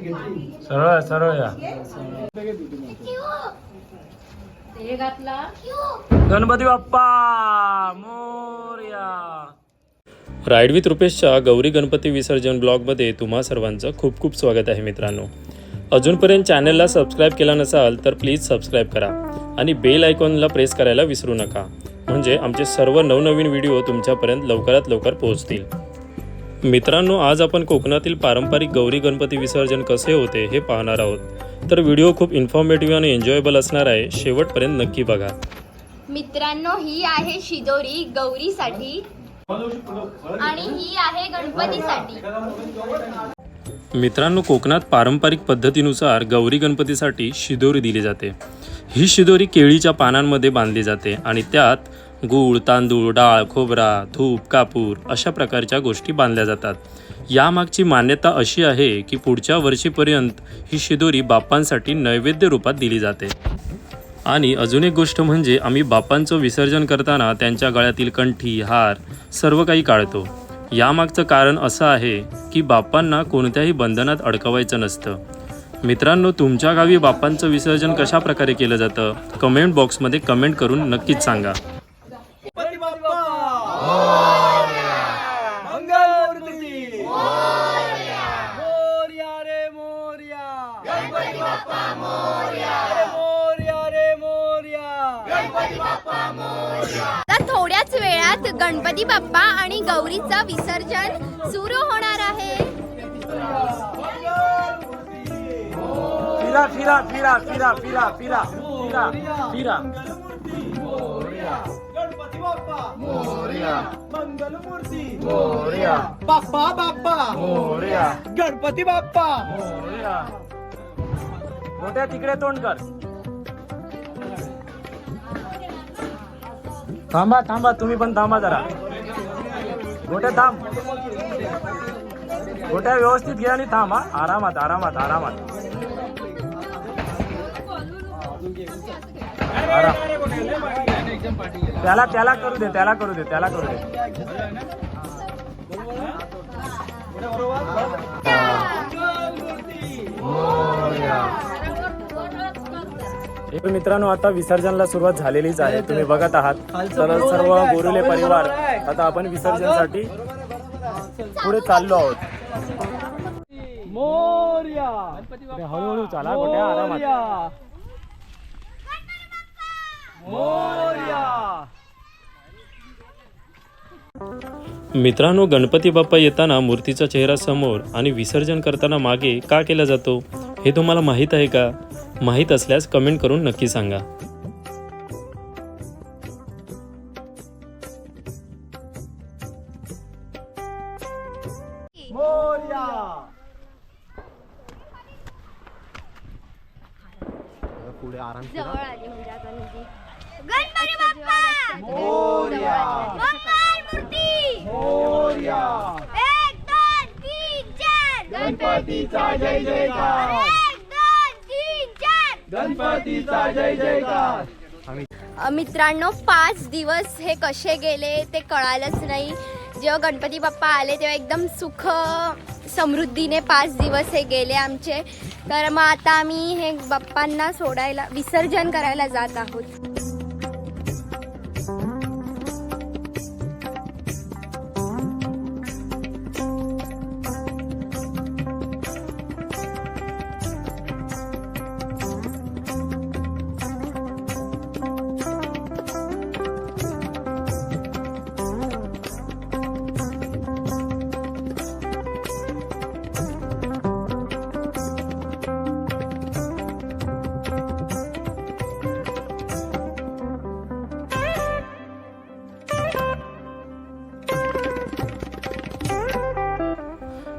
सरळ सरळ या. गणपती बाप्पा राईड विथ रुपेशच्या गौरी गणपती विसर्जन ब्लॉगमध्ये तुम्हा सर्वांचं खूप खूप स्वागत आहे मित्रांनो. अजूनपर्यंत चॅनलला सबस्क्राईब केला नसाल तर प्लीज सबस्क्राईब करा आणि बेल आयकॉनला प्रेस करायला विसरू नका. म्हणजे आमचे सर्व नवनवीन व्हिडिओ तुमच्यापर्यंत लवकरात लवकर पोहोचतील. मित्रांनो आज आपण कोकणातील पारंपरिक गौरी गणपती विसर्जन कसे होते हे पाहणार आहोत. तर व्हिडिओ खूप इन्फॉर्मेटिव्ह आणि एन्जॉयबल असणार आहे. शेवटपर्यंत नक्की बघा. मित्रांनो ही आहे शिदोरी गौरीसाठी. आणि ही आहे गणपतीसाठी. मित्रांनो कोकणात पारंपरिक पद्धतीनुसार गौरी गणपतीसाठी शिदोरी दिली जाते. ही शिदोरी केळीच्या पानांमध्ये बांधली जाते आणि त्यात गूळ तांदूळ डाळ खोबरा धूप कापूर अशा प्रकारच्या गोष्टी बांधल्या जातात. यामागची मान्यता अशी आहे की पुढच्या वर्षीपर्यंत ही शिदोरी बाप्पांसाठी नैवेद्य रूपात दिली जाते. आणि अजून एक गोष्ट म्हणजे आम्ही बाप्पांचं विसर्जन करताना त्यांच्या गळ्यातील कंठी हार सर्व काही काढतो. यामागचं कारण असं आहे की बाप्पांना कोणत्याही बंधनात अडकवायचं नसतं. मित्रांनो तुमच्या गावी बाप्पांचं विसर्जन कशा प्रकारे केलं जातं? कमेंट बॉक्समध्ये कमेंट करून नक्कीच सांगा मंगलमूर्ती मोरया रे मोरया गणपती बाप्पा मोरया मोरया रे मोरया आता थोड्याच वेळात गणपती बाप्पा आणि गौरीचं विसर्जन सुरू होणार आहे. फिरा फिरा फिरा फिरा फिरा फिरा फिरा फिरा गणपती बाप्पा मोरया मंगलमूर्ती मोरया बाप्पा बाप्पा मोरया गणपती बाप्पा मोरया मोठ्या तिकडे तोंड कर. थांबा थांबा तुम्ही पण थांबा जरा. गोट्या थांब. गोट्या व्यवस्थित घ्या आणि थांब आरामात आरामात आरामात. आराम. त्याला त्याला करू दे त्याला करू दे त्याला करू दे. एक मित्रांनो आता विसर्जनाला सुरुवात झालेलीच आहे. तुम्ही बघत आहात. तर सर्व गोरुले परिवार आता आपण विसर्जनासाठी पुढे चाललो आहोत. मोर्या. हळूहळू चाला कुठे आरामात. मित्रांनो गणपती बाप्पा येताना मूर्तीचा चेहरा समोर आणि विसर्जन करताना मागे का केला जातो हे तुम्हाला माहीत आहे का? माहीत असल्यास कमेंट करून नक्की सांगा. मोर्या! जवळ गणपती बाप्पा! मोर्या! मंगलमूर्ती मोर्या! एक दोन तीन चार! गणपतीचा जय जयकार! एक दोन तीन चार! गणपतीचा जय जयकार! मित्रांनो पाच दिवस हे कसे गेले ते कळालंच नाही. जेव्हा गणपती बाप्पा आले तेव्हा एकदम सुख समृद्धीने पाच दिवस हे गेले आमचे. तर मग आता आम्ही हे बाप्पांना सोडायला विसर्जन करायला जात आहोत.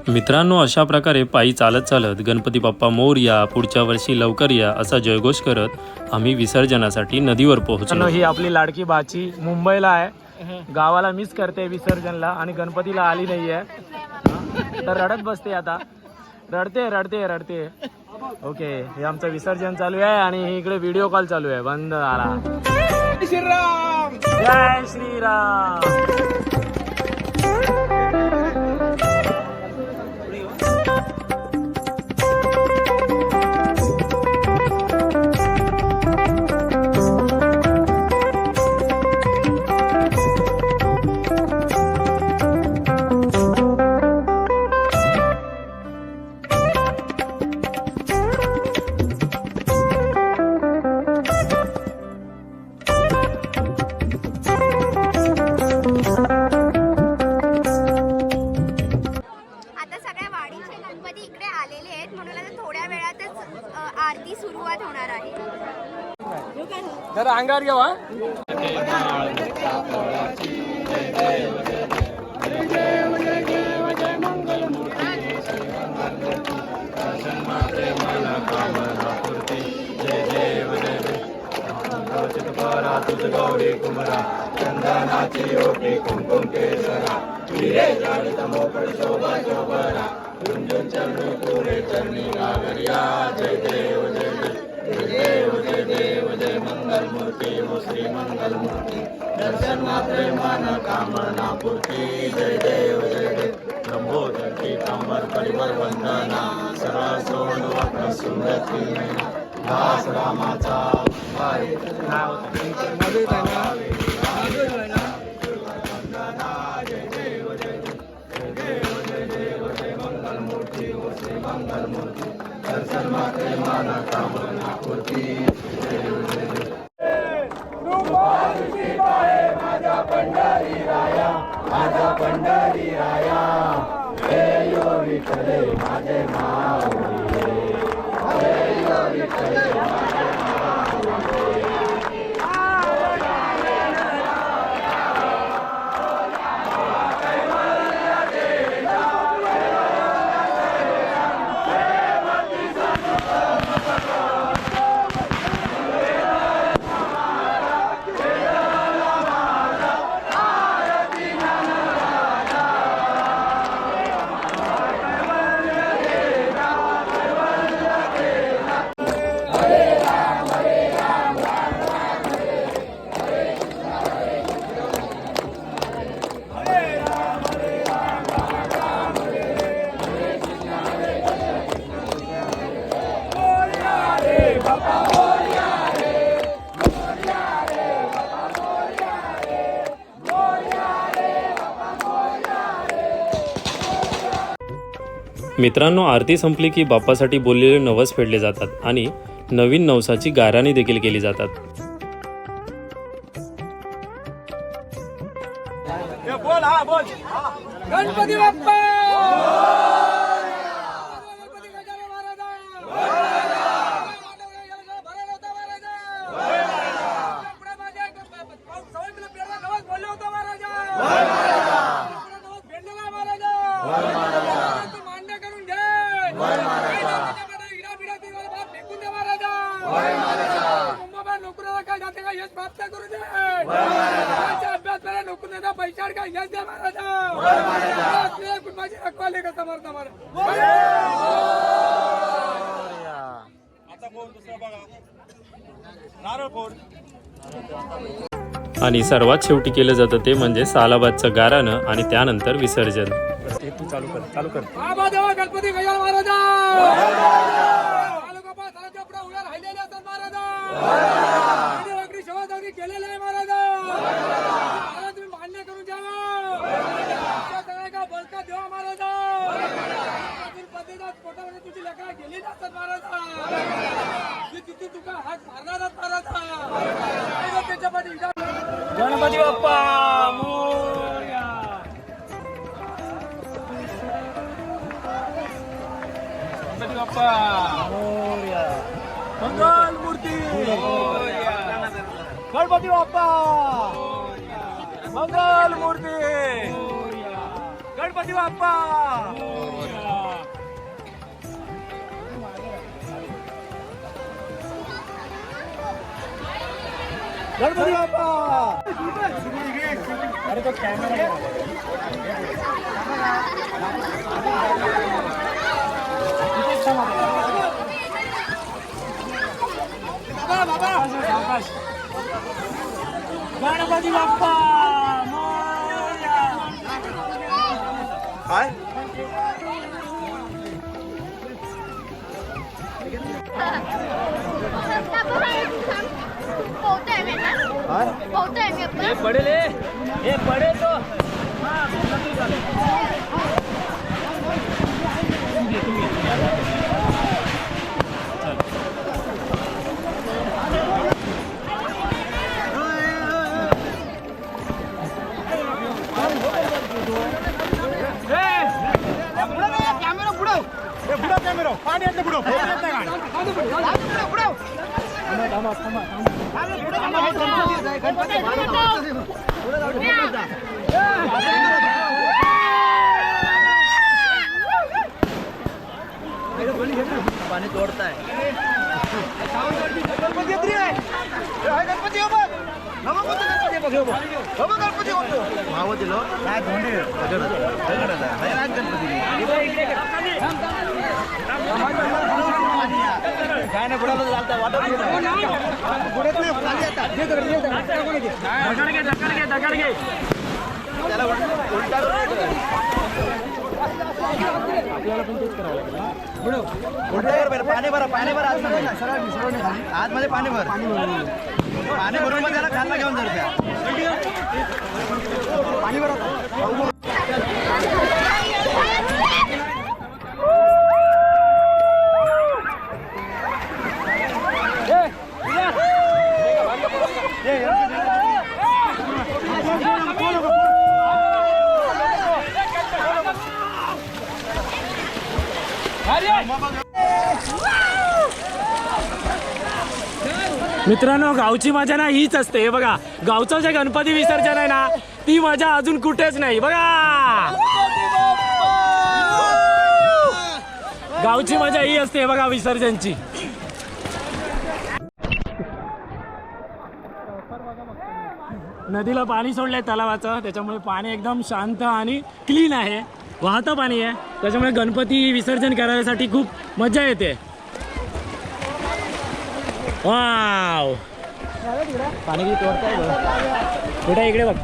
मित्रांनो अशा प्रकारे पायी चालत चालत गणपती बाप्पा मोर या पुढच्या वर्षी लवकर या असा जयघोष करत आम्ही विसर्जनासाठी नदीवर पोहोचलो. ही आपली लाडकी बाची मुंबईला आहे. गावाला मिस करते विसर्जनला आणि गणपतीला आली नाहीये. तर रडत बसते आता. रडते रडते रडते. ओके हे आमचं विसर्जन चालू आहे आणि हे इकडे व्हिडिओ कॉल चालू आहे. बंद आला श्रीराम. जय श्रीराम. अंगावर घ्यावा हा गौरी कुमरा चंदनाची ओटी कुमकुम केसरा हिरे जाळीत मोकळ शोभा शोभरा रुंजून चरण पुरे चरणी गागरिया जय देव जय देव जय देव जय देव जय मंगल मूर्ती हो श्री मंगल मूर्ती दर्शन मात्रे मन कामना पूर्ती जय देव जय देव. लंबोदर पीतांबर परिवर वंदना सरा सोन वक्र सुंदर दास रामाचा माझा पंढरी आया हे यो विठ्ठले माझे माऊली हे यो विठ्ठले मित्रांनो आरती संपली की बाप्पासाठी बोललेले नवस फेडले जातात आणि नवीन नवसाची गाराणी देखील केली जातात. गणपती बाप्पा नोकरीला काय जाते का यश प्राप्त करू दे अभ्यास करा नोकरी देता पैशावर काय यश द्या महाराजा कुटुंबाची रखवाले का समर्थ आणि सर्वात शेवटी केलं जातं ते म्हणजे सालाबादचं गारानं आणि त्यानंतर विसर्जन. तू चालू कर चालू कर. बाबा देवा गणपती तालुका राहिलेले असतात महाराजा आणि वाकडी सेवादारी केलेले आहे महाराजा महाराज तुम्ही मान्य करून द्यावा आमच्या सगळ्या बळका देवा महाराजा अजून पद्धतीचा पोटामध्ये तुझी लेकरा गेली नसतात महाराजा ती तिथे तुका हात मारणारच महाराजा त्याच्या पाठी गणपती बाप्पा मोरया. गणपती बाप्पा मोरया. मंगल मूर्ती. गणपती बाप्पा. मंगल मूर्ती. गणपती बाप्पा. गणपती बाप्पा. गणपती बाप्पा मोरया. ये पड़े ले ये पड़े तो हाँ, गणपती काय नाही बुडाला चालतं पाणी बुडत नाही दगड घे दगड घे पाणी भरा पाणी भरा आतमध्ये. आतमध्ये पाणी भर. पाणी भरून मग त्याला खाल्ला घेऊन जाऊ मित्रांनो गावची मजा ना हीच असते. हे बघा गावचं जे गणपती विसर्जन आहे ना ती मजा अजून कुठेच नाही. बघा! गावची मजा ही असते हे बघा विसर्जनची. नदीला पाणी सोडलंय तलावाचं त्याच्यामुळे पाणी एकदम शांत आणि क्लीन आहे. वाहतं पाणी आहे. त्याच्यामुळे गणपती विसर्जन करायसाठी खूप मजा येते. वाव. पाणी बघ. कुठे इकडे बघ.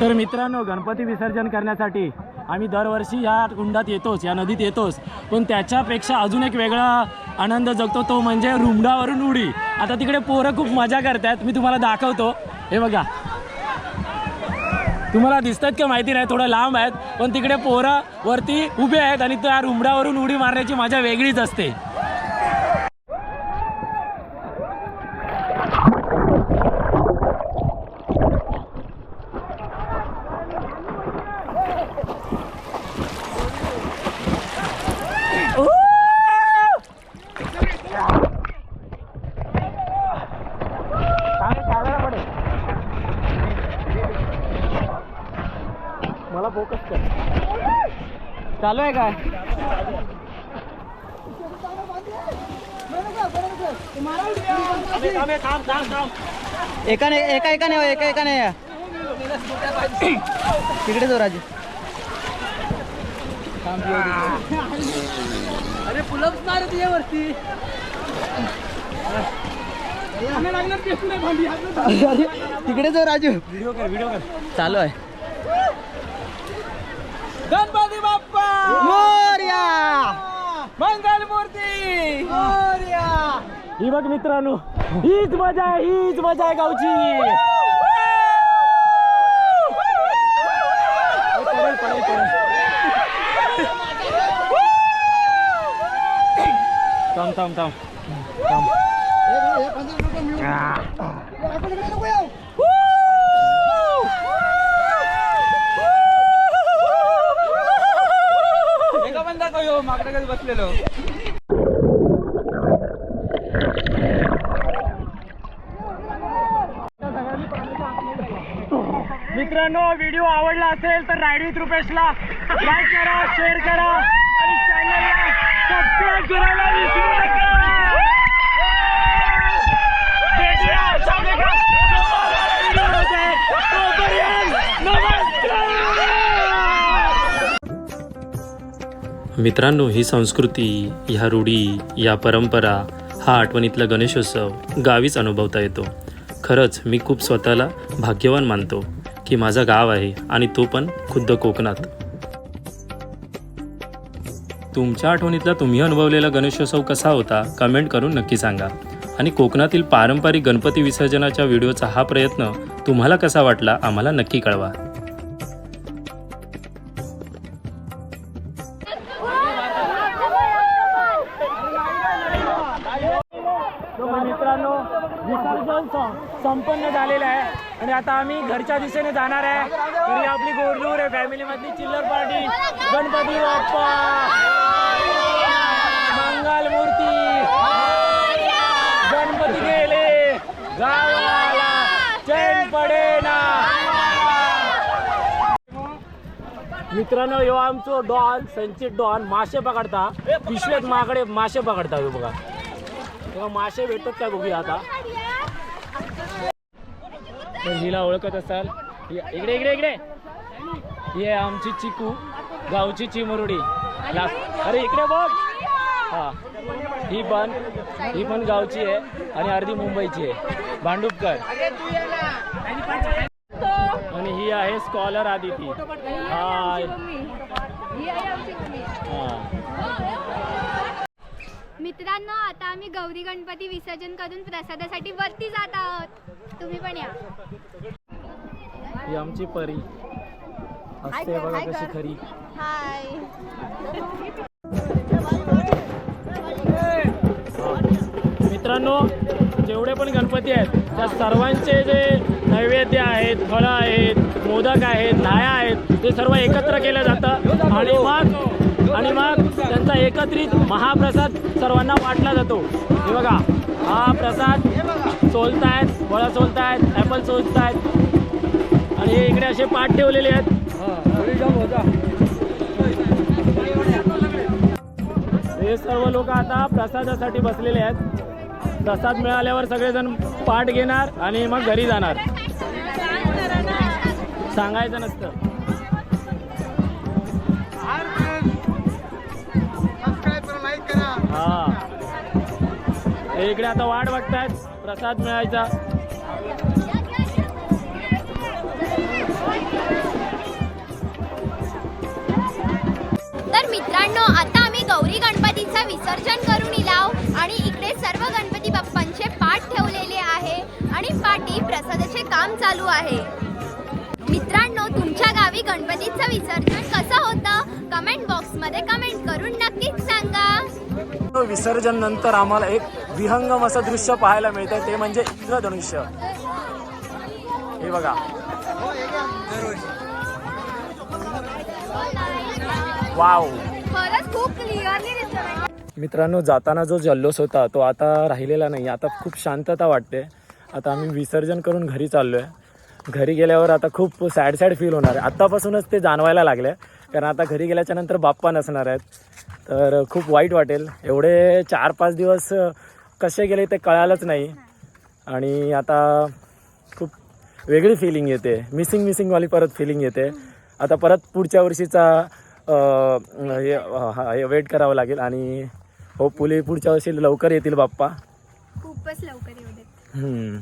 तर मित्रांनो गणपती विसर्जन करण्यासाठी आम्ही दरवर्षी या कुंडात येतोच या नदीत येतोच. पण त्याच्यापेक्षा अजून एक वेगळा आनंद जगतो तो म्हणजे रुमडावरून उडी. आता तिकडे पोरं खूप मजा करतात मी तुम्हाला दाखवतो. हे बघा. तुम्हाला दिसतात का माहिती नाही थोडं लांब आहेत पण तिकडे पोरं वरती उभे आहेत आणि त्या रुमडावरून उडी मारण्याची मजा वेगळीच असते मला फोकस कर चालू आहे काय? एकाने एका एकाने एका एकाने या. तिकडे जो राजू. अरे पुलप नाही रे तुझ्यावरती तिकडे जो राजू. व्हिडिओ कर व्हिडिओ कर. चालू आहे गणपती बाप्पा मोर्या मंगल मूर्ती ही बघ मित्रांनो हीच मजा आहे हीच मजा आहे गावची पडेल, पडेल, पडेल. थांब थांब थांब थांब एका पण दाखव माकडे कधी बसलेलो मित्रांनो व्हिडिओ आवडला असेल तर राईड विथ रुपेशला लाईक करा शेअर करा आणि चॅनलला सबस्क्राईब करायला विसरू नका. मित्रांनो ही संस्कृती ह्या रूढी या परंपरा हा आठवणीतला गणेशोत्सव गावीच अनुभवता येतो. खरंच मी खूप स्वतःला भाग्यवान मानतो. की माझं गाव आहे आणि तो पण खुद्द कोकणात. तुमच्या आठवणीतला तुम्ही अनुभवलेला गणेशोत्सव कसा होता कमेंट करून नक्की सांगा. आणि कोकणातील पारंपरिक गणपती विसर्जनाच्या व्हिडिओचा हा प्रयत्न तुम्हाला कसा वाटला आम्हाला नक्की कळवा. घरच्या दिशेने जाणार आहे. तर आपली गोरलूर आहे. फॅमिली मधली चिल्लर पार्टी. गणपती बाप्पा. मंगल मूर्ती. गणपती गेले. गावाला. चैन पडेना. मित्रांनो ह्यो आमचो डॉन संचित डॉन मासे पकडता. पिशवेत माकडे मासे पकडता ह्यो बघा. तेव्हा मासे भेटतात का बघूया आता. तर हिला ओळखत असाल. इकडे इकडे इकडे. ही आहे आमची चिकू गावची चिमुरडी. अरे इकडे बघ. हा. ही पण ही पण गावची आहे आणि अर्धी मुंबईची आहे. भांडुपकर. आणि ही आहे स्कॉलर आदिती. हाय. हा. मित्रांनो आता आम्ही गौरी गणपती विसर्जन करून प्रसादासाठी वरती जात आहोत. तुम्ही पण या. ही आमची परी. असते बघा कशी खरी. हाय. मित्रांनो जेवढे पण गणपती आहेत त्या सर्वांचे जे नैवेद्य आहेत फळं आहेत मोदक आहेत न्हाया आहेत ते सर्व एकत्र केलं जातं आणि मग आणि मग त्यांचा एकत्रित महाप्रसाद सर्वांना वाटला जातो. हे बघा. हा प्रसाद. सोलतायत फळं सोलतायत ॲपल सोलतायत. आणि हे इकडे असे पाठ ठेवलेले आहेत. हे सर्व लोक आता प्रसादासाठी बसलेले आहेत. प्रसाद मिळाल्यावर सगळेजण पाठ घेणार आणि मग घरी जाणार. सांगायचं नसतं. इकडे आता वाट बघतायत. प्रसाद मिळायचा. तर मित्रांनो आता आम्ही गौरी गणपतीचं विसर्जन करून इलाव आणि इकडे सर्व गणपती बाप्पांचे पाठ ठेवलेले आहे आणि पाठी प्रसादाचे काम चालू आहे. मित्रांनो तुमच्या गावी गणपतीचं विसर्जन सांगा विसर्जन नंतर आम्हाला एक विहंगम असं दृश्य पाहायला मिळतं ते म्हणजे इंद्रधनुष्य. हे बघा. वाव. मित्रांनो जाताना जो जल्लोष होता तो आता राहिलेला नाही. आता खूप शांतता वाटते. आता आम्ही विसर्जन करून घरी चाललो आहे घरी गेल्यावर आता खूप सॅड सॅड फील होणार आहे. आत्तापासूनच ते जाणवायला लागले कारण आता घरी गेल्याच्यानंतर बाप्पा नसणार आहेत. तर खूप वाईट वाटेल. एवढे चार पाच दिवस कसे गेले ते कळालंच नाही. आणि आता खूप वेगळी फिलिंग येते. मिसिंग मिसिंगवाली परत फिलिंग येते. आता परत पुढच्या वर्षीचा हे हा, हे वेट करावं लागेल आणि होपफुली पुढच्या वर्षी लवकर येतील बाप्पा. खूपच लवकर येऊ.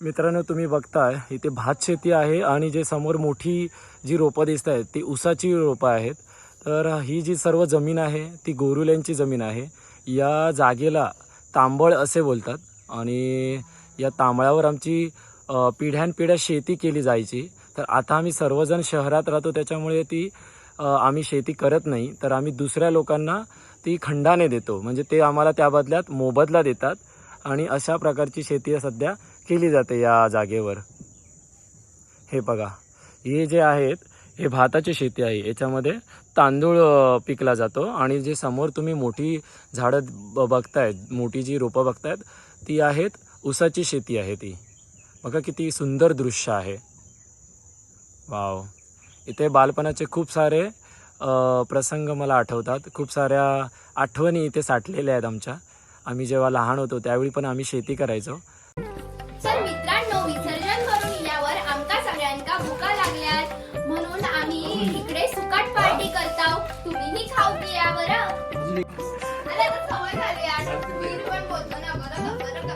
मित्रांनो तुम्ही बघताय इथे भात शेती आहे आणि जे समोर मोठी जी रोपं दिसत आहेत ती ऊसाची रोपं आहेत. तर ही जी सर्व जमीन आहे ती गोरुल्यांची जमीन आहे. या जागेला तांबळ असे बोलतात आणि या तांबळावर आमची पिढ्यानपिढ्या शेती केली जायची. तर आता आम्ही सर्वजण शहरात राहतो त्याच्यामुळे ती आम्ही शेती करत नाही. तर आम्ही दुसऱ्या लोकांना ती खंडाने देतो. म्हणजे ते आम्हाला त्या बदल्यात मोबदला देतात आणि अशा प्रकारची शेती सध्या केली जाते या जागेवर. हे बघा हे जे आहेत हे भाताची शेती आहे. याच्यामध्ये तांदूळ पिकला जातो आणि जे समोर तुम्ही मोठी झाडं ब बघतायत मोठी जी रोपं बघतायत ती आहेत ऊसाची शेती आहे ती. बघा किती सुंदर दृश्य आहे. वाव. इथे बालपणाचे खूप सारे प्रसंग मला आठवतात. खूप साऱ्या आठवणी इथे साठलेल्या आहेत आमच्या. आम्ही जेव्हा लहान होतो त्यावेळी पण आम्ही शेती करायचो. इकडे सुकट पार्टी करताव तुम्हीही खाऊ पिया बरं. अरे आता सवय झाली यार वीर पण बोलतो ना बरं का बरं का.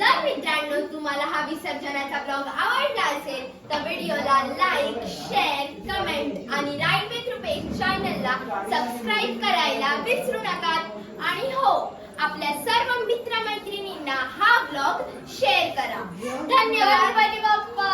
जर मित्रांनो तुम्हाला हा विसर्जनाचा ब्लॉग आवडला असेल तर व्हिडिओला लाईक शेअर कमेंट आणि राईट विथ रुपेश चॅनलला सबस्क्राईब करायला विसरू नका. आणि हो आपल्या सर्व मित्रमैत्रिणींना हा ब्लॉग शेअर करा. धन्यवाद बाप्पा!